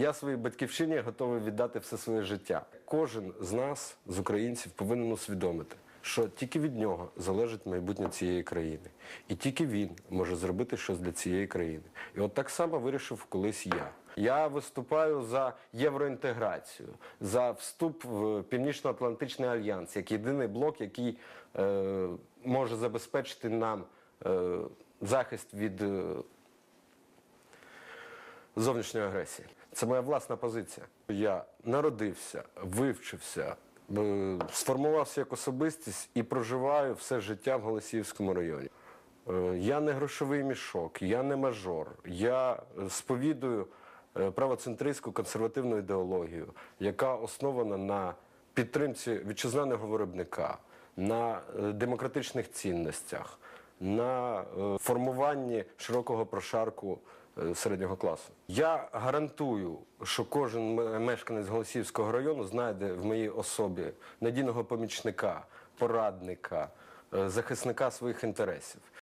Я своїй батьківщині готовий віддати все своє життя. Кожен з нас, з українців, повинен усвідомити, що тільки від нього залежить майбутнє цієї країни, і тільки він може зробити щось для цієї країни. І от так само вирішив колись я. Я виступаю за євроінтеграцію, за вступ в Північно-Атлантичний альянс як єдиний блок, який е, може забезпечити нам е, захист від е, зовнішньої агресії. Це моя власна позиція. Я народився, вивчився, е, сформувався як особистість і проживаю все життя в Голосіївському районі. Е, Я не грошовий мішок, я не мажор. Я е, сповідую правоцентристську консервативну ідеологію, яка основана на підтримці вітчизняного виробника, на демократичних цінностях, на е, формуванні широкого прошарку е, середнього класу. Я гарантую, що кожен мешканець Голосіївського району знайде в моїй особі надійного помічника, порадника, е, захисника своїх інтересів.